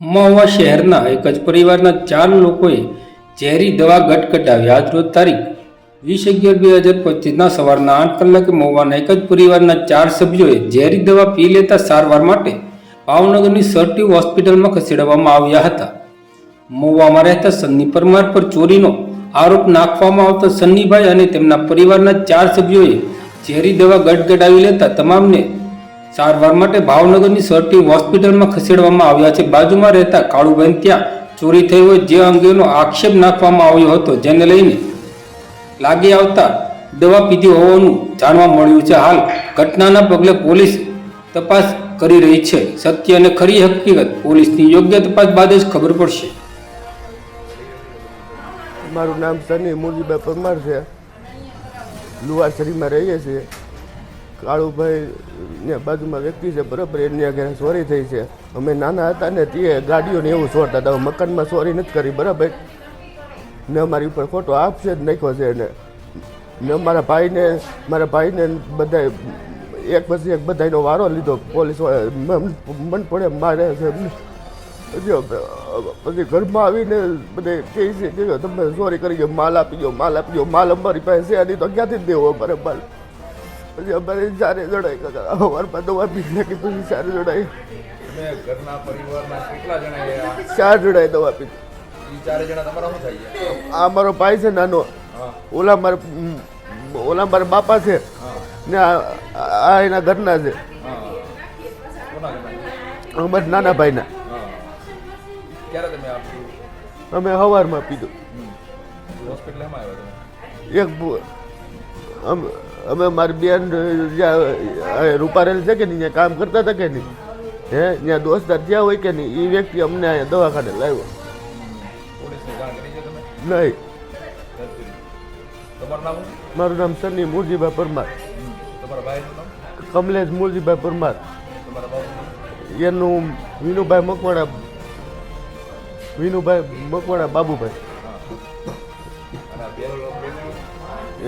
મહુવા શહેરના એક જ પરિવારના ચાર લોકોએ ઝેરી દવા ગટગટાવી આજ તારીખ વીસ અગિયાર બે હજાર પચીસના સવારના આઠ કલાકે મહુવાના એક જ પરિવારના ચાર સભ્યોએ ઝેરી દવા પી લેતા સારવાર માટે ભાવનગરની સરટી હોસ્પિટલમાં ખસેડવામાં આવ્યા હતા. મહુવામાં રહેતા સન્ની પરમાર પર ચોરીનો આરોપ નાખવામાં આવતા સન્નીભાઈ અને તેમના પરિવારના ચાર સભ્યોએ ઝેરી દવા ગટગટાવી લેતા તમામને સારવાર માટે ભાવનગરની સરટી હોસ્પિટલમાં ખસેડવામાં આવ્યા છે. બાજુમાં રહેતા કાળુબેન ત્યાં ચોરી થઈ હોય જે અંગેનો આક્ષેપ નાખવામાં આવ્યો હતો, જેને લઈને લાગી આવતા દવા પીધી હોવાનું જાણવા મળ્યું છે. હાલ ઘટનાના પગલે પોલીસ તપાસ કરી રહી છે. સત્ય અને ખરી હકીકત પોલીસની યોગ્ય તપાસ બાદ જ ખબર પડશે. મારું નામ સની મુરજીભાઈ પરમાર છે. લુવાસરીમાં રહીએ છીએ. કાળુભાઈ ને બાજુમાં વ્યક્તિ છે, બરાબર, એની ઘરે ચોરી થઈ છે. અમે નાના હતા ને તે ગાડીઓને એવું ચોરતા હતા. મકાનમાં ચોરી નથી કરી, બરાબર? ને અમારી ઉપર ખોટો આપશે જ નાખ્યો છે એને. ને મારા ભાઈને મારા ભાઈને બધા એક પછી એક બધાનો વારો લીધો. પોલીસ મન પડે મારે છે પછી ઘરમાં આવીને બધે કહે છે કે તમે ચોરી કરી ગયો માલ આપી ગયો માલ આપી ગયો માલ અમારી પાસે છે નહીં તો ક્યાંથી દેવો અમારે માલ પછી અમારે ચારે જણાય સવારમાં દવા પી કે પછી સારી લડાઈ. ઘરના પરિવારના કેટલા જણા ચાર જોડાય દવા પી ઈ જણા તમારા શું થાય છે? આ મારો ભાઈ છે નાનો. ઓલા મારા ઓલા મારા બાપા છે ને આ આ એના ઘરના છે. અમારે નાના ભાઈના. અમે સવારમાં પીધું. એક અમે મારી બેન રૂપારેલ છે કે નહીં, ત્યાં કામ કરતા હતા કે નહીં હે ત્યાં દોસ્તાર જ્યાં હોય કે નહીં એ વ્યક્તિ અમને અહીંયા દવાખાને લાવ્યો નહીં? મારું નામ સની મુરજીભાઈ પરમાર કમલેશ મુરજીભાઈ પરમાર? એનું વિનુભાઈ મકવાડા વિનુભાઈ મકવાડા બાબુભાઈ?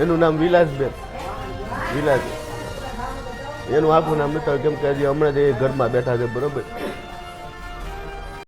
એનું નામ વિલાસબેન વિલાસ એનું આખું નામ નથી કેમ કે હજી હમણાં જ એ ઘરમાં બેઠા છે, બરોબર?